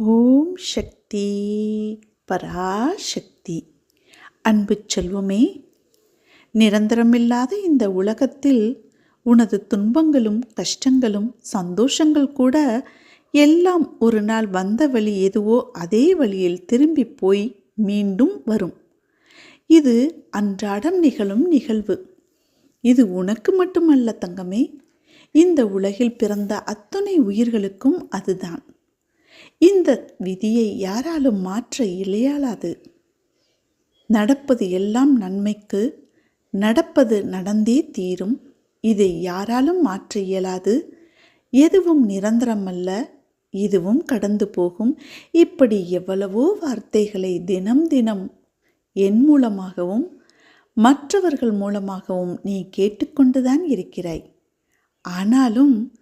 ஓம் சக்தி பராசக்தி. அன்பு செல்வமே நிரந்தரமில்லாத இந்த உலகத்தில் உனது துன்பங்களும் கஷ்டங்களும் சந்தோஷங்கள் கூட எல்லாம் ஒரு நாள் வந்த வழி எதுவோ அதே வழியில் திரும்பி போய் மீண்டும் வரும். இது அன்றாடம் நிகழும் நிகழ்வு. இது உனக்கு மட்டுமல்ல தங்கமே இந்த உலகில் பிறந்த அத்தனை உயிர்களுக்கும் அதுதான். இந்த விதியை யாராலும் மாற்ற இயலாது. நடப்பது எல்லாம் நன்மைக்கு நடப்பது நடந்தே தீரும். இதை யாராலும் மாற்ற இயலாது. எதுவும் நிரந்தரமல்ல இதுவும் கடந்து போகும். இப்படி எவ்வளவோ வார்த்தைகளை தினம் தினம் என் மூலமாகவும் மற்றவர்கள் மூலமாகவும் நீ கேட்டுக்கொண்டுதான் இருக்கிறாய். ஆனாலும்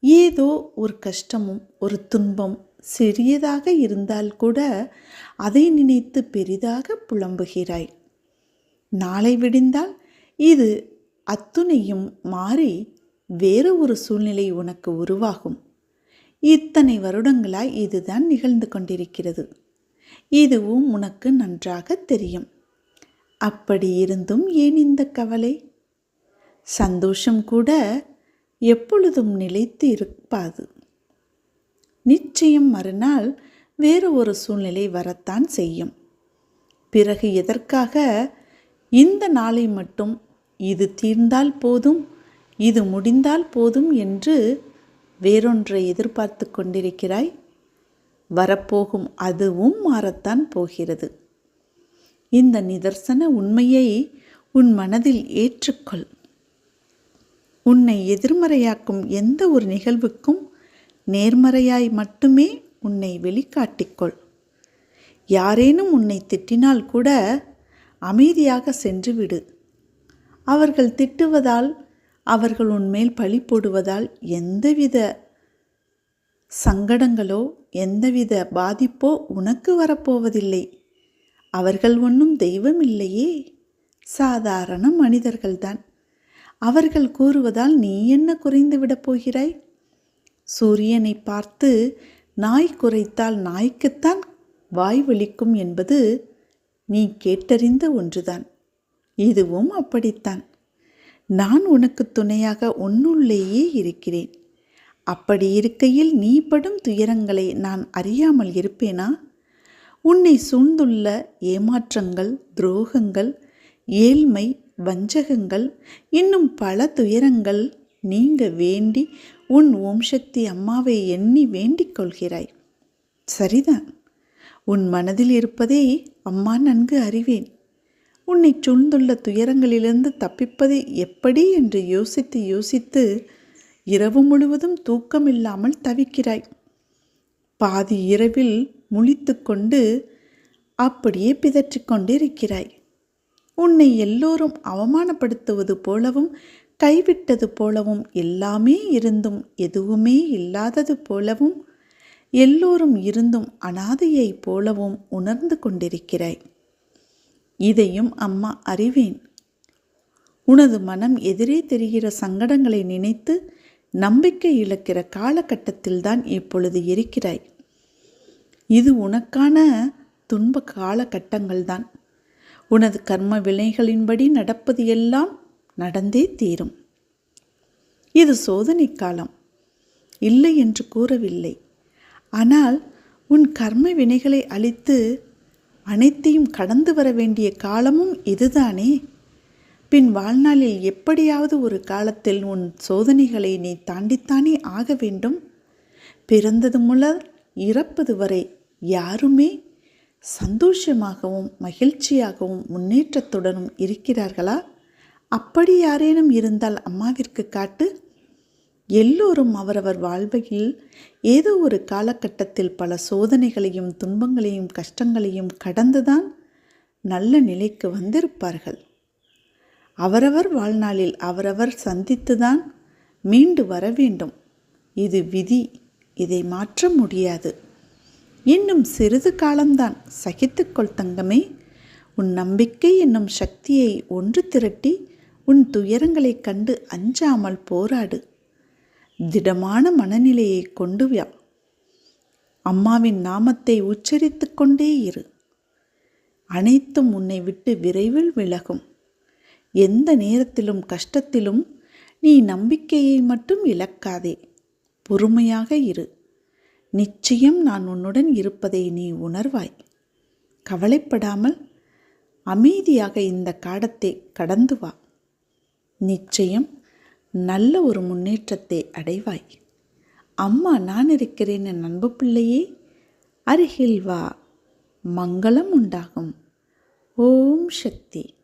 ஏதோ ஒரு கஷ்டமும் ஒரு துன்பம் சிறியதாக இருந்தால் கூட அதை நினைத்து பெரிதாக புலம்புகிறாய். நாளை விடிந்தால் இது அத்துணையும் மாறி வேறு ஒரு சூழ்நிலை உனக்கு உருவாகும். இத்தனை வருடங்களாய் இதுதான் நிகழ்ந்து கொண்டிருக்கிறது. இதுவும் உனக்கு நன்றாக தெரியும். அப்படி இருந்தும் ஏன் இந்த கவலை? சந்தோஷம் கூட எப்பொழுதும் நிலைத்து இருப்பாது. நிச்சயம் மறுநாள் வேறு ஒரு சூழ்நிலை வரத்தான் செய்யும். பிறகு எதற்காக இந்த நாளை மட்டும் இது தீர்ந்தால் போதும் இது முடிந்தால் போதும் என்று வேறொன்றை எதிர்பார்த்து கொண்டிருக்கிறாய்? வரப்போகும் அதுவும் மாறத்தான் போகிறது. இந்த நிதர்சன உண்மையை உன் மனதில் ஏற்றுக்கொள். உன்னை எதிர்மறையாக்கும் எந்த ஒரு நிகழ்வுக்கும் நேர்மறையாய் மட்டுமே உன்னை வெளிக்காட்டிக்கொள். யாரேனும் உன்னை திட்டினால் கூட அமைதியாக சென்றுவிடு. அவர்கள் திட்டுவதால் அவர்கள் உன்மேல் பழி போடுவதால் எந்தவித சங்கடங்களோ எந்தவித பாதிப்போ உனக்கு வரப்போவதில்லை. அவர்கள் ஒன்றும் தெய்வம் இல்லையே. சாதாரண மனிதர்கள்தான். அவர்கள் கூறுவதால் நீ என்ன குறைந்து விடப் போகிறாய்? சூரியனை பார்த்து நாய் குறைத்தால் நாய்க்குத்தான் வாய் வலிக்கும் என்பது நீ கேட்டறிந்த ஒன்றுதான். இதுவும் அப்படித்தான். நான் உனக்கு துணையாக உன்னுள்ளேயே இருக்கிறேன். அப்படி இருக்கையில் நீ படும் துயரங்களை நான் அறியாமல் இருப்பேனா? உன்னை சூழ்ந்துள்ள ஏமாற்றங்கள் துரோகங்கள் ஏழ்மை வஞ்சகங்கள் இன்னும் பல துயரங்கள் நீங்க வேண்டி உன் ஓம் சக்தி அம்மாவை எண்ணி வேண்டிக் கொள்கிறாய். சரிதான். உன் மனதில் இருப்பதை அம்மா நன்கு அறிவேன். உன்னை சூழ்ந்துள்ள துயரங்களிலிருந்து தப்பிப்பது எப்படி என்று யோசித்து யோசித்து இரவு முழுவதும் தூக்கமில்லாமல் தவிக்கிறாய். பாதி இரவில் முழித்து கொண்டு அப்படியே பிதற்றிக் கொண்டிருக்கிறாய். உன்னை எல்லோரும் அவமானப்படுத்துவது போலவும் கைவிட்டது போலவும் எல்லாமே இருந்தும் எதுவுமே இல்லாதது போலவும் எல்லோரும் இருந்தும் அனாதையைப் போலவும் உணர்ந்து கொண்டிருக்கிறாய். இதையும் அம்மா அறிவேன். உனது மனம் எதிரே தெரிகிற சங்கடங்களை நினைத்து நம்பிக்கை இழக்கிற காலகட்டத்தில்தான் இப்பொழுது இருக்கிறாய். இது உனக்கான துன்ப காலகட்டங்கள்தான். உனது கர்ம வினைகளின்படி நடப்பது எல்லாம் நடந்தே தீரும். இது சோதனை காலம். இல்லை என்று கூறவில்லை. ஆனால் உன் கர்ம வினைகளை அழித்து அனைத்தையும் கடந்து வர வேண்டிய காலமும் இதுதானே? பின் வாழ்நாளில் எப்படியாவது ஒரு காலத்தில் உன் சோதனைகளை நீ தாண்டித்தானே ஆக வேண்டும்? பிறந்தது முதல் இறப்பது வரை யாருமே சந்தோஷமாகவும் மகிழ்ச்சியாகவும் முன்னேற்றத்துடனும் இருக்கிறார்களா? அப்படி யாரேனும் இருந்தால் அம்மாவிற்கு காட்டு. எல்லோரும் அவரவர் வாழ்வையில் ஏதோ ஒரு காலகட்டத்தில் பல சோதனைகளையும் துன்பங்களையும் கஷ்டங்களையும் கடந்துதான் நல்ல நிலைக்கு வந்திருப்பார்கள். அவரவர் வாழ்நாளில் அவரவர் சந்தித்துதான் மீண்டு வர வேண்டும். இது விதி. இதை மாற்ற முடியாது. இன்னும் சிறிது காலம்தான் சகித்துக்கொள் தங்கமே. உன் நம்பிக்கை என்னும் சக்தியை ஒன்று திரட்டி உன் துயரங்களைக் கண்டு அஞ்சாமல் போராடு. திடமான மனநிலையை கொண்டு வா. அம்மாவின் நாமத்தை உச்சரித்து கொண்டே இரு. அனைத்தும் உன்னை விட்டு விரைவில் விலகும். எந்த நேரத்திலும் கஷ்டத்திலும் நீ நம்பிக்கையை மட்டும் இழக்காதே. பொறுமையாக இரு. நிச்சயம் நான் உன்னுடன் இருப்பதை நீ உணர்வாய். கவலைப்படாமல் அமைதியாக இந்த காடத்தை கடந்து வா. நிச்சயம் நல்ல ஒரு முன்னேற்றத்தை அடைவாய். அம்மா நான் இருக்கிறேன் என் அன்பு பிள்ளையே அருகில் வா மங்களம் உண்டாகும். ஓம் சக்தி.